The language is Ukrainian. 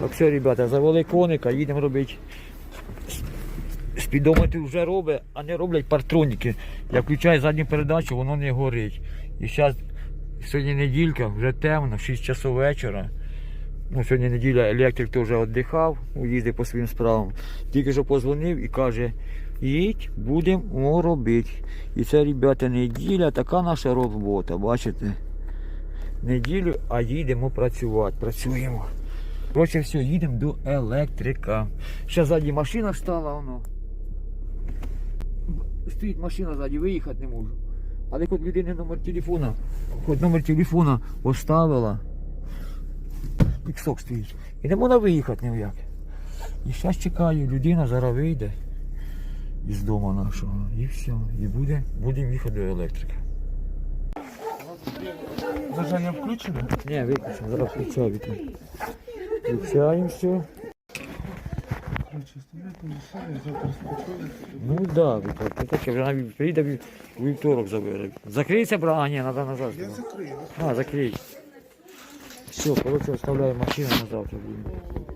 Так все, ребята, завели коника, їдемо робити. Спідометр вже робить, а не роблять партроніки. Я включаю задню передачу, воно не горить. І зараз сьогодні неділька, вже темно, 6 часов вечора. Ну, сьогодні неділя електрик теж віддихав, їздив по своїм справам. Тільки що позвонив і каже, їдь, будемо робити. І це, ребята, неділя, така наша робота, бачите? Неділю, а їдемо працювати, працюємо. Коротше, все, їдемо до електрика. Ще ззаді машина стала, воно. Стоїть машина ззаді, виїхати не можу. Але хоч людини номер телефона, хоч номер телефона оставила. Піксок стоїть. І не можна виїхати ні в як. І зараз чекаю, людина зараз вийде із дому нашого. І все. І буде, будемо їхати до електрика. Зажання включено? Ні, виключимо, зараз включаю. Включаємо все. Ну да, Віталій, це таке, вже навіть прийде у вівторок забере. Закриється бра, а ні, треба назад. Я закрию. А, закрий. Все, коротше, оставляю машину на завтра. будемо.